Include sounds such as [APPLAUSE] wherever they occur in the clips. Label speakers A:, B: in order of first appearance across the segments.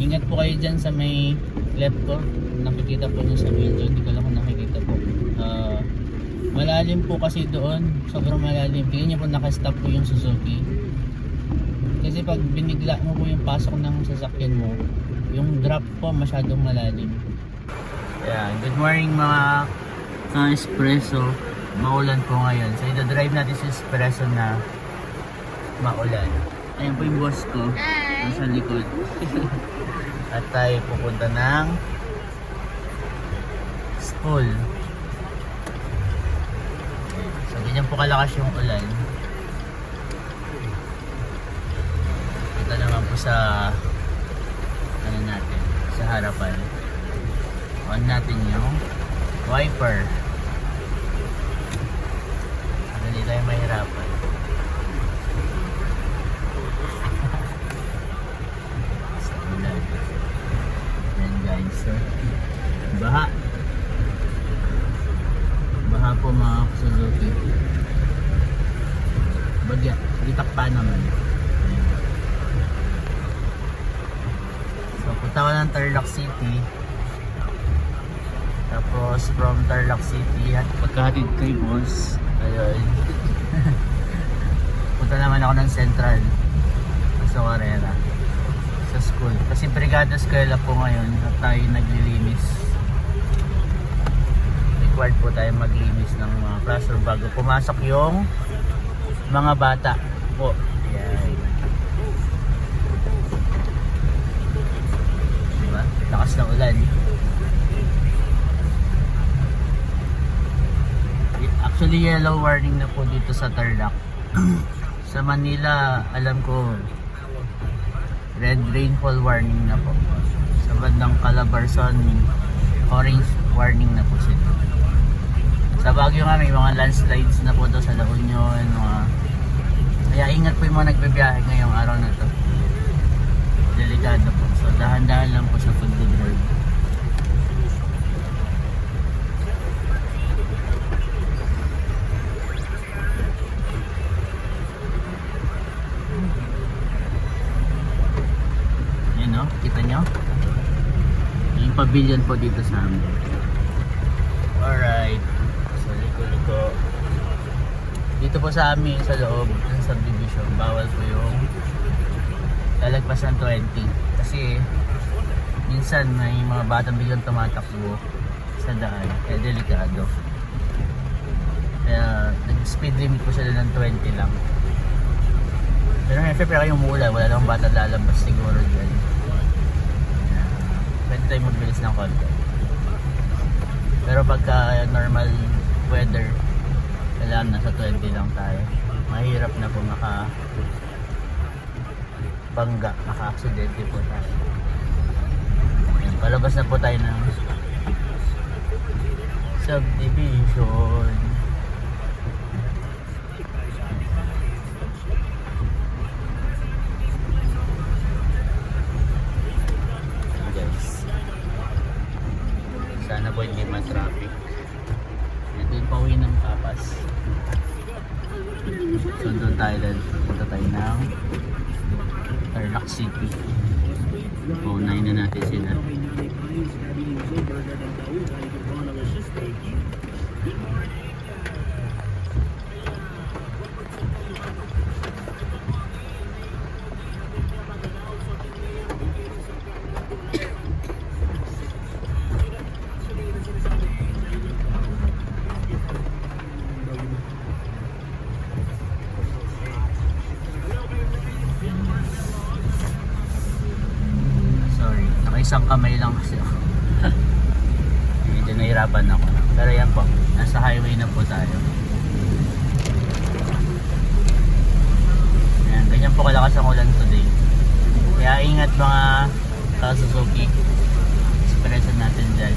A: Ingat po kayo dyan sa may left ko. Nakikita po nyo sa video. Hindi ko lang kung nakikita po. Ah, malalim po kasi doon. Sobrang malalim. Tingnan nyo po nakastop po yung Suzuki. Kasi pag binigla mo po yung pasok ng sasakyan mo, yung drop po masyadong malalim. Yeah, good morning mga ka-espresso. Maulan po ngayon. So, ida-drive natin sa espresso na maulan. Ayan po yung boss ko. Nasa likod. [LAUGHS] At tayo pupunta ng school. So, ganyan po kalakas yung ulan. Ito naman po sa ano natin, sa harapan. On natin yung wiper. Hindi tayo mahirapan. Sa ulan. Yan guys. So, baha. Baha po mga Suzuki. Bagya. Itak pa naman. Ayan. So, punta ko ng Tarlac City. Tapos from Tarlac Pagkahatid kay boss, ayun. [LAUGHS] Punta naman ako ng Central. Sa Carrera. Sa school. Kasi Brigada Eskwela po ngayon at tayo naglilinis. Required po tayo maglinis ng mga classroom bago pumasok yung mga bata po. Yan. Diba? Lakas ng ulan. Actually, yellow warning na po dito sa Tarlac. sa Manila, alam ko, red rainfall warning na po. Sa bandang Calabarzon, orange warning na po sila. Sa Baguio nga, may mga landslides na po daw sa La Union. Mga... Kaya ingat po yung mga nagbibiyahe ngayong araw na to. Delikado po. So, dahan-dahan lang po sa pag-drive. Yan o, kita nyo? Yung pavilion po dito sa amin. Alright. So, liko-liko. Dito po sa amin, sa loob ng subdivision, bawal po yung lalagpas ng 20. Kasi, minsan may mga batang biglang tumatakbo sa daan. Kaya delikado. Kaya, nag-speed limit po sila ng 20 lang. Pero syempre kayong mula, wala namang bata lalabas siguro dyan. Pwede tayo magbilis ng konti. Pero pagka normal weather, kailangan nasa 20 lang tayo. Mahirap na po maka bangga, maka-aksidente po tayo. Ayan, palabas na po tayo ng subdivision. Tayo dahil punta tayo ng Tarlac City. Paunahin na natin sila. Sorry, nakaisang kamay lang kasi ako. Medyo nahirapan ako. Pero yan po, nasa highway na po tayo. Ayan, ganyan po kalakas ang ulan today. Kaya ingat mga ka-Suzuki. Expression natin dyan.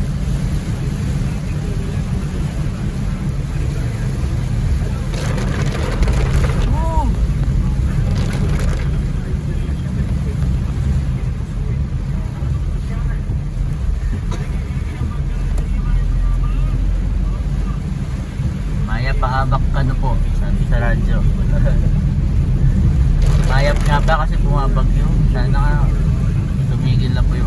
A: Woo! Maya pahabak ka no po, sabi sa radyo. Mayap nga ba kasi bumabagyo? Sana nga tumigil na po yung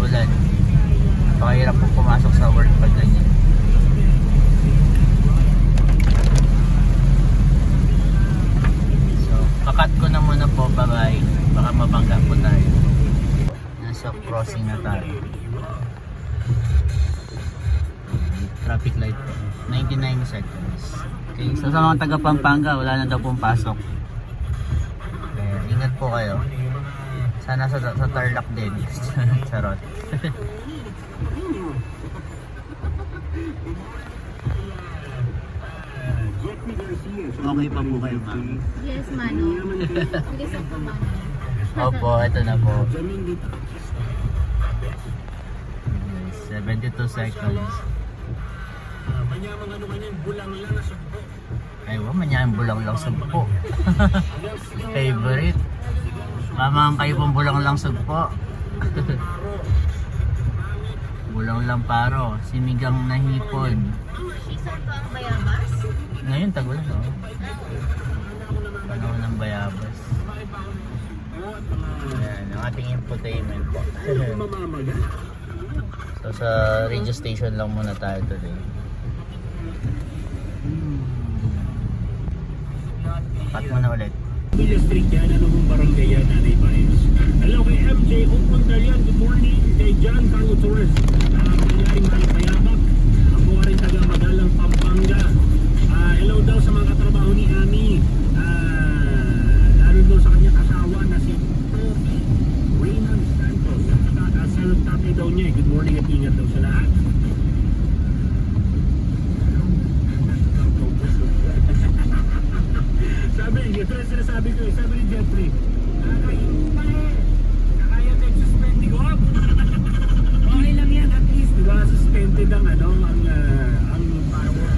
A: Nasa crossing na tayo. Traffic light po. 99 seconds. Okay, so sa mga taga Pampanga, wala na daw pong pasok. Kaya ingat po kayo. Sana sa, sa Tarlac din. [LAUGHS] Charot. okay pa po kayo, ma'am.
B: Yes, Mano. Bilis ako, Mano.
A: Opo, ito na po. 72 seconds. Ay, wow, manyang bulang lang sugpo. [LAUGHS] Favorite. Mamang kayo pong bulang lang sugpo. bulang lang paro. Sinigang na hipon. Ngayon, tagulan, no? Panahon ng bayabas. Ayan, ang ating infotainment po. [LAUGHS] so, sa radio station lang muna tayo today. Pat mo na ulit.
C: Villa Street yan, ano kung barangay yan, Nanay Vibes. Hello kay MJ Upang Dalian, good morning. Kay John Carlo Torres, uh, pangyaring Malapayabak. Ako rin taga Magalang, Pampanga. Ah, hello daw sa mga katrabaho ni Ami. Ah, lalo daw sa kanyang asawa na si Raynan Santos. Uh, sa tatay daw niya, eh. good morning at ingat daw sa lahat. Sabi, ito yung sinasabi ko, eh, sabi ni Jeffrey, nakakainom pa eh. Kaya tayo suspending off. Okay lang yan, at least, di ba, suspended ang ano, ang, ah, ang power.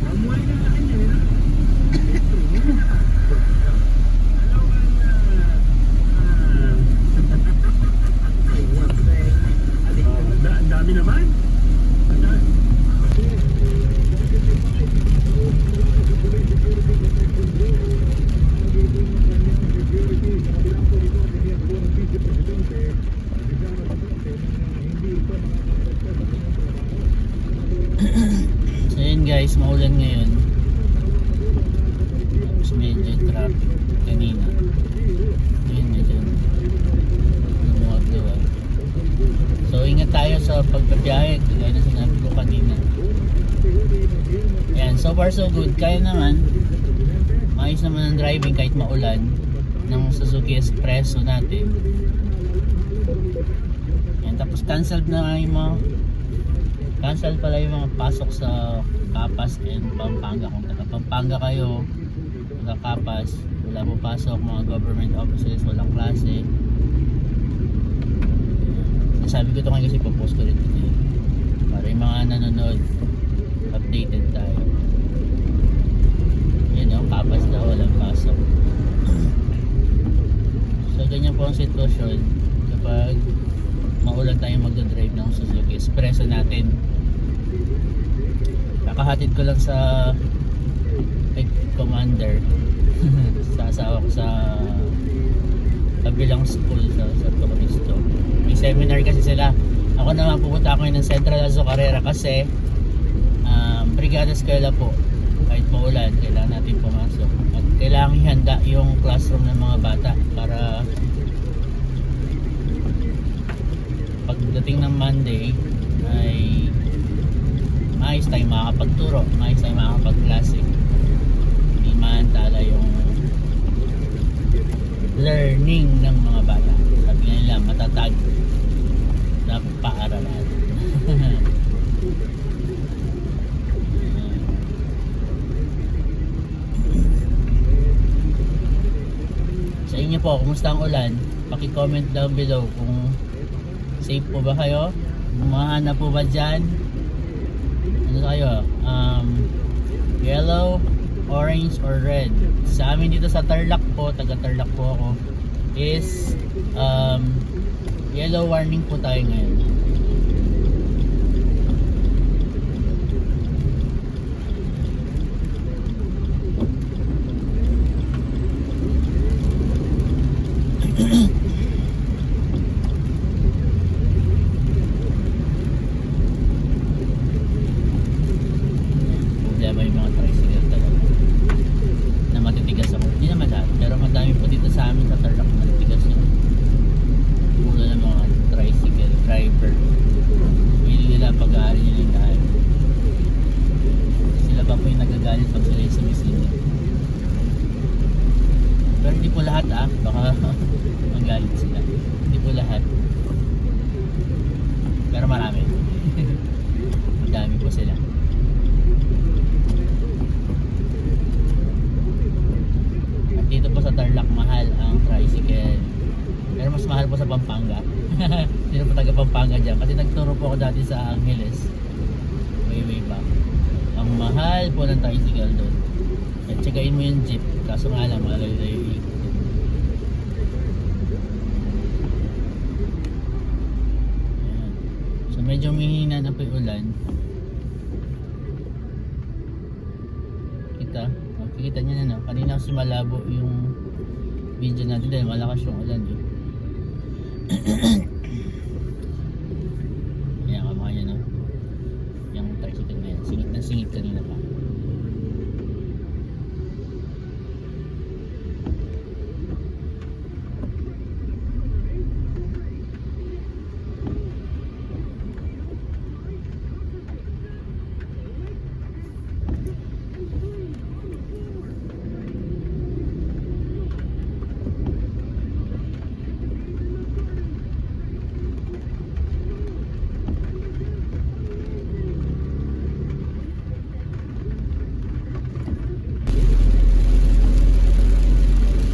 C: Na sa kanya, eh. Hello, ang, ah, ah, Oh, ang da- ang dami naman. Ang dami.
A: So yun guys, maulan ngayon. Tapos medyo traffic kanina. Yun medyo lumuwag-luwag. So ingat tayo sa pagbabiyahe, kagaya na sinabi ko kanina. Yan, so so good. Kaya naman, maayos naman ang driving kahit maulan ng Suzuki Espresso natin. Yan, tapos cancelled na yung mga cancel pala yung mga pasok sa Kapas and Pampanga kung taga Pampanga kayo taga Kapas wala po pasok mga government offices walang klase sabi ko ito ngayon kasi papost ko rin today para yung mga nanonood updated tayo Kapas daw walang pasok. So ganyan po ang sitwasyon kapag maulan tayo magdadrive ng Suzuki. Espresso natin. Kakahatid ko lang sa kay commander. [LAUGHS] Sa asawa ko sa kabilang school sa, sa Cristo may seminar kasi sila. Ako naman pupunta ako ng Central Azo Carrera kasi um, Brigada Eskwela po. Kahit maulan kailangan natin pumasok kailangan ihanda yung classroom ng mga bata para pagdating ng Monday ay maayos tayong makakapagturo, maayos tayong makakapagklase. Hindi maantala yung learning ng mga bata. Sabi nga nila, matatag na paaralan. Sa inyo po, kumusta ang ulan? Paki-comment down below kung safe po ba kayo? Umahanap po ba dyan? Ano kayo? Um, yellow, orange, or red? Sa amin dito sa Tarlac po, taga Tarlac po ako, is um, yellow warning po tayo ngayon. problema yung mga tricycle talaga na matitigas ako hindi naman lahat pero madami po dito sa amin sa Tarlac matitigas yung ulo ng mga taga Pampanga dyan. Kasi nagturo po ako dati sa Angeles. Way way back. Ang mahal po ng tricycle doon. At tsagain mo yung jeep. Kaso nga lang, malayo-layo yung ikot. Ayan. So medyo mahina na po ulan. Kita, makikita niyo na no. Kanina kasi malabo yung video natin dahil malakas yung ulan eh. [CLEARS THROAT] Ayan, kamukha niya no. Yung tricycle na yan. Singit na singit kanina pa.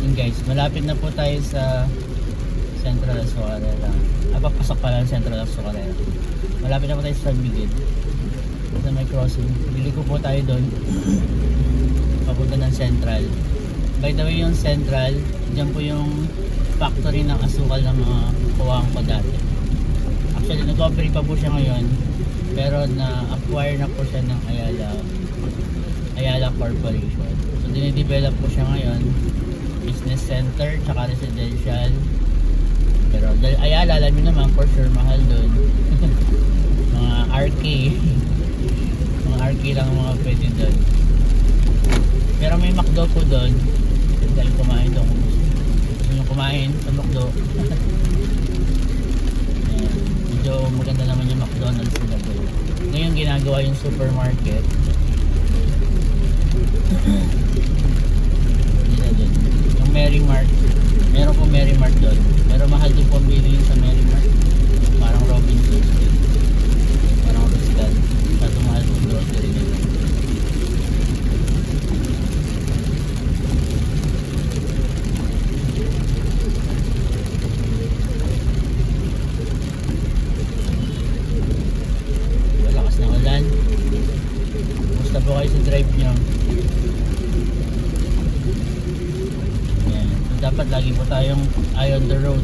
A: Yun guys, malapit na po tayo sa Central Azucarera. Ah, papasok pala ng Central Azucarera. Malapit na po tayo sa San Miguel. Sa may crossing. Bili ko po tayo doon. Papunta ng Central. By the way, yung Central, dyan po yung factory ng asukal ng mga kuwang ko dati. Actually, nag-operate pa po siya ngayon. Pero na-acquire na po siya ng Ayala Ayala Corporation. So, dinidevelop po siya ngayon business center tsaka residential. Pero dahil Ayala alam niyo naman for sure mahal doon [LAUGHS] mga RK [LAUGHS] mga RK lang ang mga pwede doon pero may McDo po doon tayong kumain doon kung gusto nyo kumain sa McDo? [LAUGHS] Medyo maganda naman yung McDonald's nila doon ngayon ginagawa yung supermarket. [CLEARS THROAT] Nila doon. Mary Mart, meron po Mary Mart doon. Pero mahal din po ang bilhin sa Mary Mart. Parang Robinsons din. Parang Rostan. Kaso mahal po ang grocery nila. Malakas ng ulan. Kumusta po kayo sa drive nyo? Yan. So, dapat lagi po tayong eye on the road.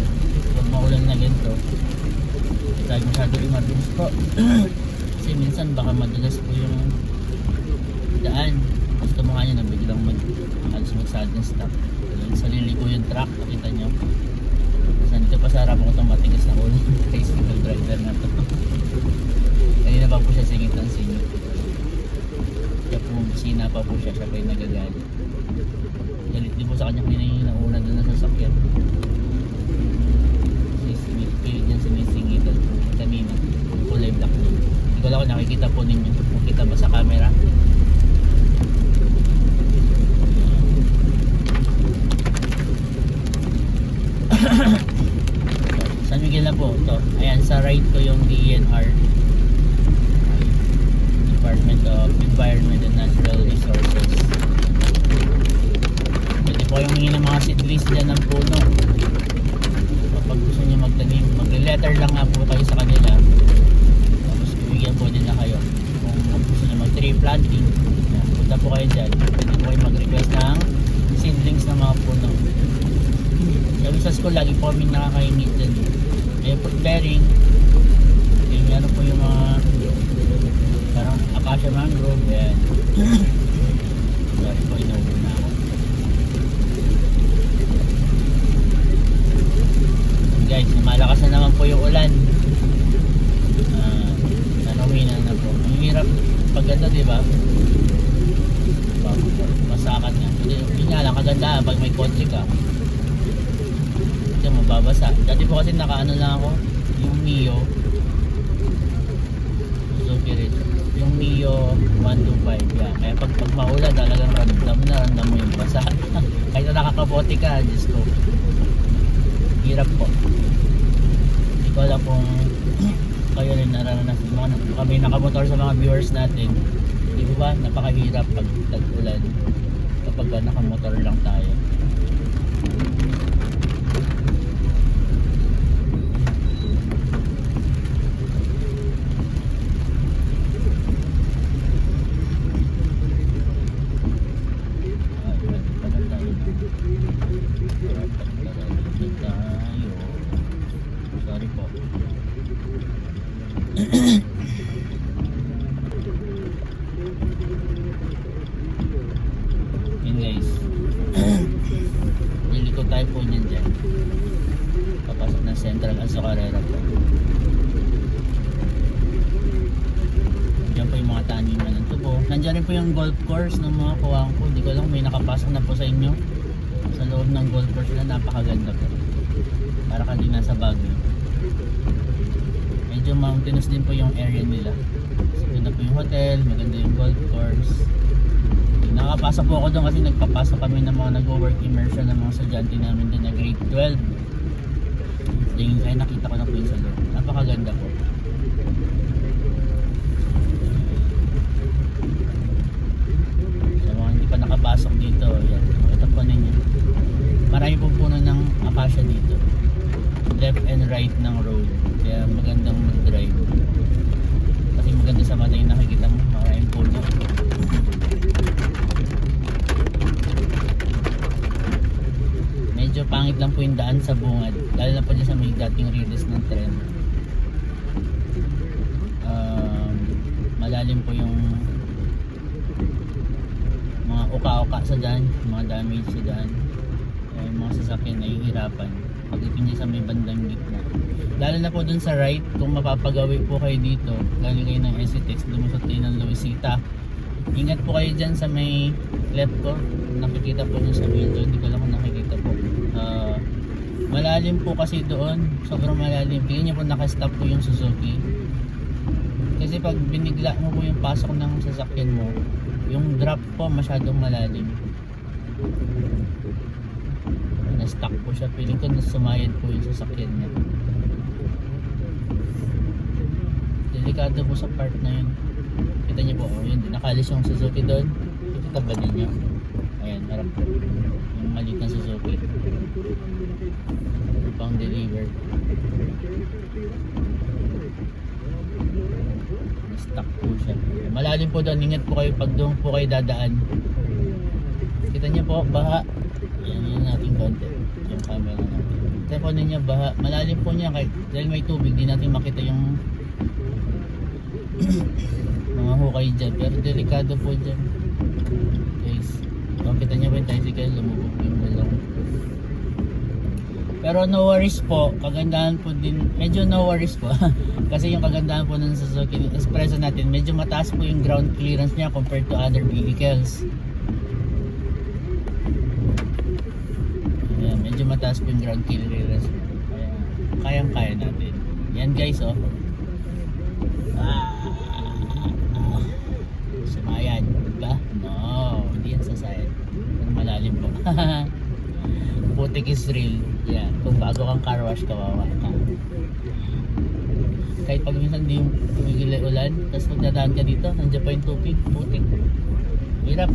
A: Huwag maulan na ganito. Hindi tayo masyado imarduns po. Kasi minsan baka madulas po yung daan. Mo nga nyo na biglang mag halos mag sudden stop. Yung sa liliko yung truck, nakita nyo. Tapos nandito pa sa harap ko itong matigas na ulo. [LAUGHS] Tricycle driver na to. Kanina pa po siya singit ng singit. Kaya po, sina pa po siya, siya pa yung nagagalit. Galit din po sa kanya kanina yung nauna doon na sasakyan. Sinisingit ko yun dyan sinisingitan po kanina. Kulay black doon. Hindi ko lang kung nakikita po ninyo. Makita ba sa camera? San Miguel na po ito. Ayan, sa right ko yung DNR. Department of Environment and Natural Resources. Pwede po yung hingi ng mga seedlings dyan ng puno. Kapag gusto nyo magtanim, magle-letter lang nga po kayo sa kanila. Tapos bibigyan po din na kayo. Kung mag-tree planting, punta po kayo dyan. Pwede po kayo mag-request ng seedlings ng mga puno. Sabi sa school, lagi po kami nakakaingit dyan. May fruit bearing. Yung ano po yung mga parang acacia mangrove. Yan. Lagi po inuwi na ako. Guys, malakas na naman po yung ulan. Ah, nanawina na po. Ang hirap pag ganito, di ba? Masakan nga. Hindi, nga lang, kagandahan pag may kotse ka. Hindi mo mababasa. Dati po kasi nakaano lang ako, yung Mio. Suzuki rin. Yung Mio 125. Yan. Kaya pag, pag maulan, talagang ramdam na, ramdam mo yung basa. [LAUGHS] Kahit na nakakabote ka, Diyos ko. Hirap po. Hindi ko alam kung kayo rin naranasan. Mga, kami nakamotor sa mga viewers natin. Di ba? Napakahirap pag tag-ulan kapag nakamotor lang tayo. Yun guys. Liliko tayo po niyan dyan. Papasok ng Central Azucarera po. Diyan po yung mga taniman ng tubo. Nandiyan rin po yung golf course ng mga kuwang ko. Hindi ko lang may nakapasok na po sa inyo. Sa loob ng golf course na napakaganda po. Para ka din nasa Baguio. Medyo mountainous din po yung area nila. Maganda po yung hotel, maganda yung golf course. Nakapasok po ako doon kasi nagpapasok kami ng mga nag-work immersion ng mga estudyante namin din na grade 12. Tingin ay nakita ko na po yun sa loob. Napakaganda po. Sa mga hindi pa nakapasok dito, yan. Ito po ninyo. Marami po puno ng acacia dito. Left and right ng road. Kaya magandang mag-drive. Kasi maganda sa mata yung nakikita mo. Maraming puno. Medyo pangit lang po yung daan sa bungad. Lalo na po sa may dating release ng tren. Um, malalim po yung mga uka-uka sa daan, mga damage sa daan. Kaya yung mga sasakyan nahihirapan pagdating niya sa may bandang gitna. Lalo na po dun sa right, kung mapapagawi po kayo dito, galing kayo ng SCTX, lumusot kayo ng Luisita. Ingat po kayo dyan sa may left ko. Nakikita po nyo sa video, hindi ko lang kung nakikita po. Ah, malalim po kasi doon, sobrang malalim. Tingnan nyo po nakastop po yung Suzuki. Kasi pag binigla mo po yung pasok ng sasakyan mo, yung drop po masyadong malalim. Na-stuck po siya. Feeling ko sumayad po yung sasakyan niya. Delikado po sa part na yun. Kita niyo po, oh, yun, nakalis yung Suzuki doon. Kita ba ninyo? Ayan, harap po. Yung maliit na Suzuki. Pang deliver. Na-stuck po siya. Malalim po doon. Ingat po kayo pag doon po kayo dadaan. Kita niyo po, baha. Yan yun natin konti. Yung camera natin. Telepono niya baha. Malalim po niya kahit dahil may tubig, di natin makita yung [COUGHS] mga hukay dyan. Pero delikado po dyan. Guys, kung kita niyo po yung tricycle, lumubog yung balong. Pero no worries po, kagandahan po din, medyo no worries po. [LAUGHS] Kasi yung kagandahan po ng Suzuki Espresso natin, medyo mataas po yung ground clearance niya compared to other vehicles. Mataas po ground clearance. Kaya, kayang-kaya natin. Yan guys, oh. Ah, sumayad ba? No, hindi yan sasayad. Malalim po. [LAUGHS] Putik is real. Yan, kung bago kang car wash, kawawa ka. Kahit pag minsan di yung tumigil ulan, tapos magdadaan ka dito, nandiyan pa yung tubig, putik. Hirap.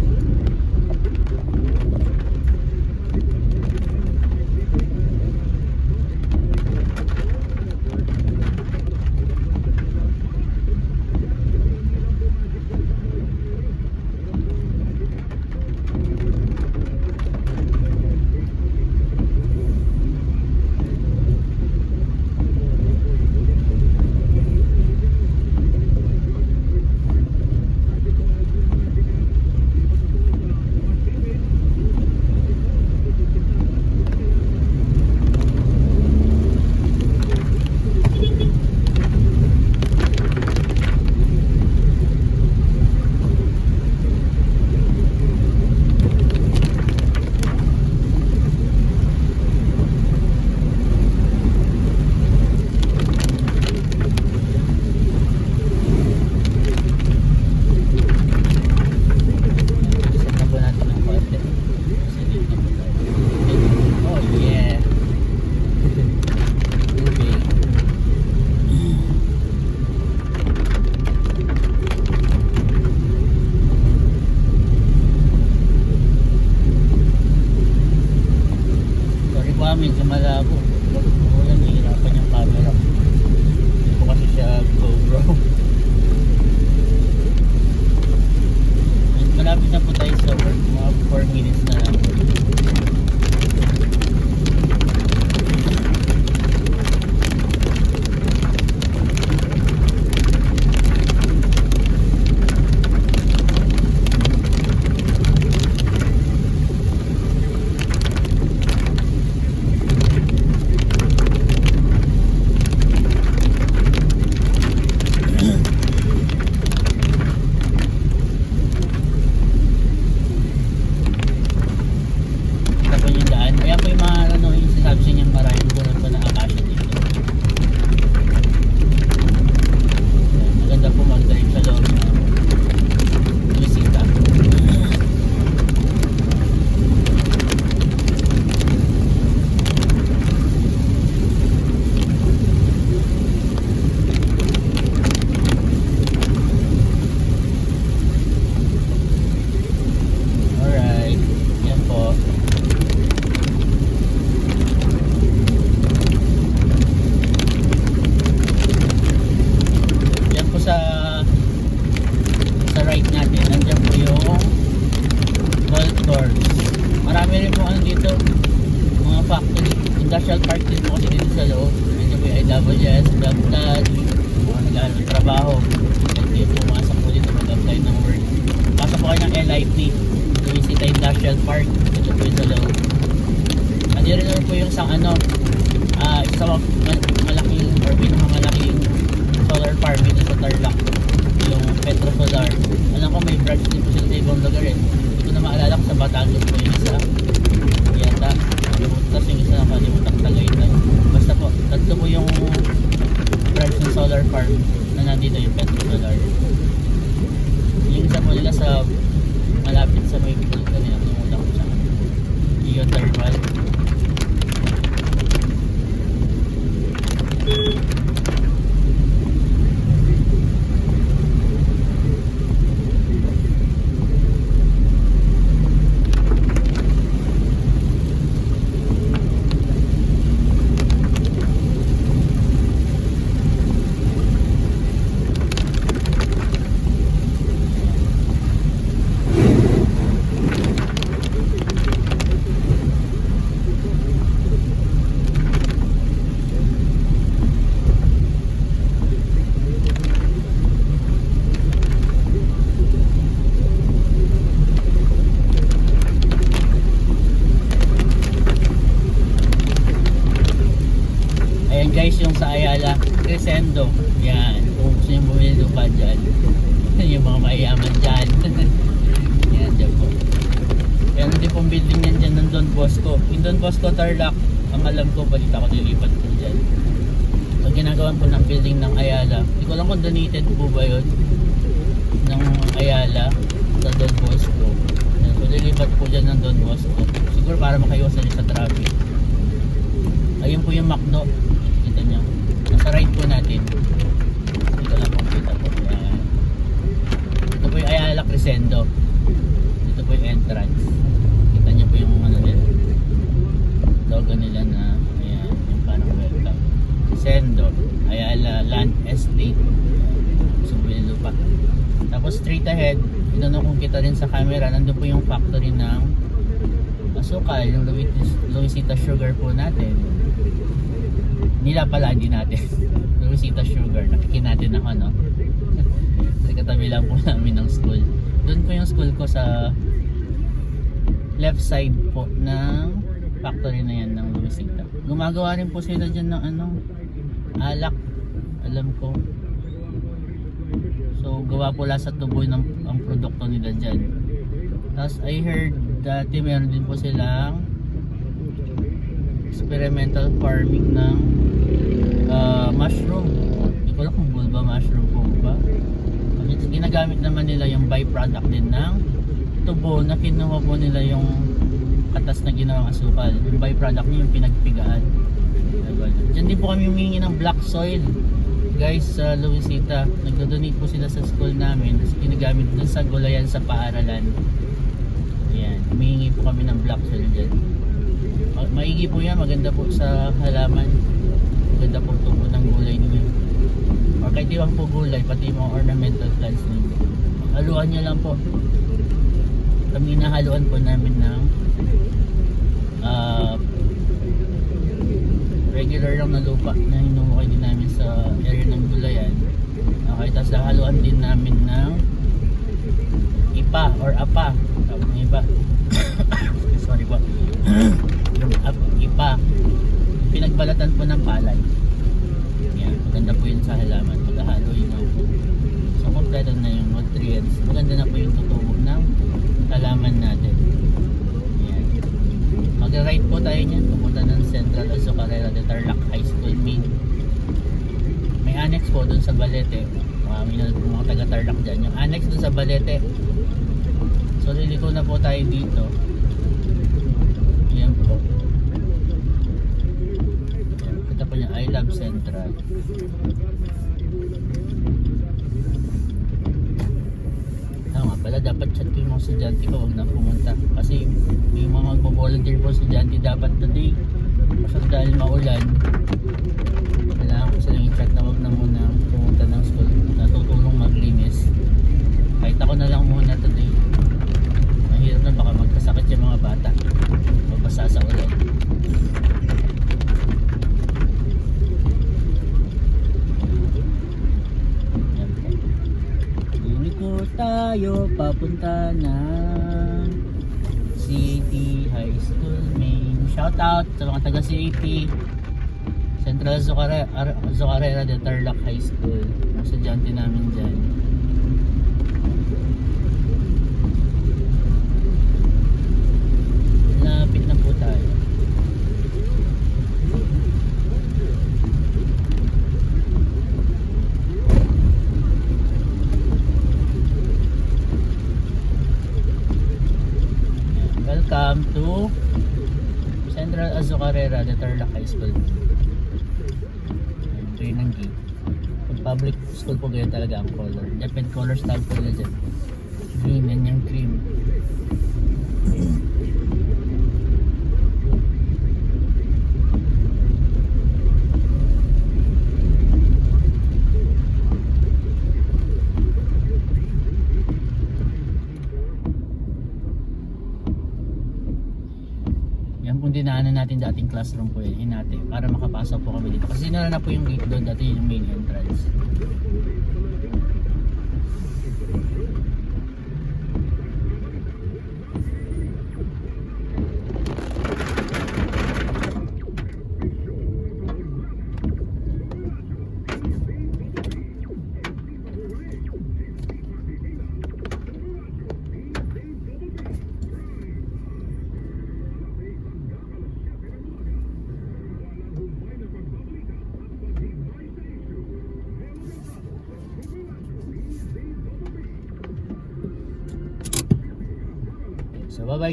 A: Nandito yung Petro Solar. Yung isa po nila sa malapit sa may pool kanina. Nakalimutan ko siya. Geothermal. Ayan guys, yung sa Ayala, Crescendo. Yan, kung gusto nyo bumili lupa dyan. [LAUGHS] yung mga mayayaman dyan. [LAUGHS] Yan, dyan po. Meron din pong building yan dyan ng Don Bosco. Yung Don Bosco Tarlac, ang alam ko, balita ko nilipat po dyan. So, ginagawan po ng building ng Ayala. Hindi ko alam kung donated po ba yun ng Ayala sa Don Bosco. Yan, So, lilipat po dyan ng Don Bosco. Siguro para makaiwasan sa traffic. Ayun po yung McDo. Nasa right po natin. Dito lang po kita po. Ayan. Ito po yung Ayala Crescendo. Ito po yung entrance. Kita nyo po yung ano nila. Logo nila na ayan, yung parang welcome. Crescendo. Ayala Land Estate. Subuhin lupa. Tapos straight ahead, ito na kung kita rin sa camera, nandun po yung factory ng asukal, yung Luis- Luisita Sugar po natin nila palagi natin. [LAUGHS] Rosita Sugar nakikin natin ako no [LAUGHS] kasi katabi lang po namin ng school. Doon po yung school ko sa left side po ng factory na yan ng Luisita gumagawa rin po sila dyan ng ano alak. Alam ko. So gawa po lang sa tuboy ng ang produkto nila dyan. Tapos I heard dati meron din po silang experimental farming ng uh, mushroom. Hindi ko alam kung bulba mushroom po ba. Kasi ginagamit naman nila yung byproduct din ng tubo na kinuha po nila yung katas na ginawang asukal. Yung byproduct niya yung pinagpigaan. Diba? Diyan din po kami humingi ng black soil. Guys, sa Luisita, nagdo-donate po sila sa school namin. Tapos ginagamit dun sa gulayan sa paaralan. Ayan, humingi po kami ng black soil dyan. Ma- Maigi po yan, maganda po sa halaman. Maganda po tubo ng gulay ninyo. Or kahit iwang po gulay, pati mga ornamental plants ninyo. Haluan nyo lang po. Kami nahaluan po namin ng ah, regular lang na lupa na hinukay din namin sa area ng gulayan. Okay, tapos nahaluan din namin ng ipa or apa. Tawag ng iba. [COUGHS] Sorry po. [COUGHS] ap- ipa. Pinagbalatan po ng palay. Yan, maganda po yun sa halaman. Maghahalo yun ng So, kompleto na yung nutrients. Maganda na po yung tutubo ng halaman natin. Yan. Mag-right po tayo niyan. Pupunta ng Central Azucarera de Tarlac High School Main. May annex po dun sa Balete. Na po mga taga Tarlac dyan. Yung annex dun sa Balete. So, liliko na po tayo dito. Yan po. Yan. Ito po yung I Love Central. Nga pala, dapat chat ko yung mga estudyante ko, huwag na pumunta. Kasi may mga magpo-volunteer po estudyante dapat today. Kasi dahil maulan, kailangan ko silang i-chat na huwag na muna pumunta ng school. Natutulong maglinis. Kahit ako na lang muna today. Mahirap na baka magkasakit yung mga bata. Mabasa sa ulan. Yan tayo papunta na City High School main. Shout out sa mga taga CAP. Central Zucarera, Ar- Zucarera de Tarlac High School. Mga estudyante namin dyan. Lapit na po tayo. Welcome to Central Azucarera de Tarlac High School. Entry ng gate. Pag public school po ganyan talaga ang color. Different colors tawag po nila dyan. Green and yung cream. Yan kung dinaanan natin dating classroom po yun, hinati, para makapasok po kami dito. Kasi sinara na po yung gate doon, dati yung main entrance.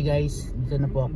A: Guys, dito na po ako.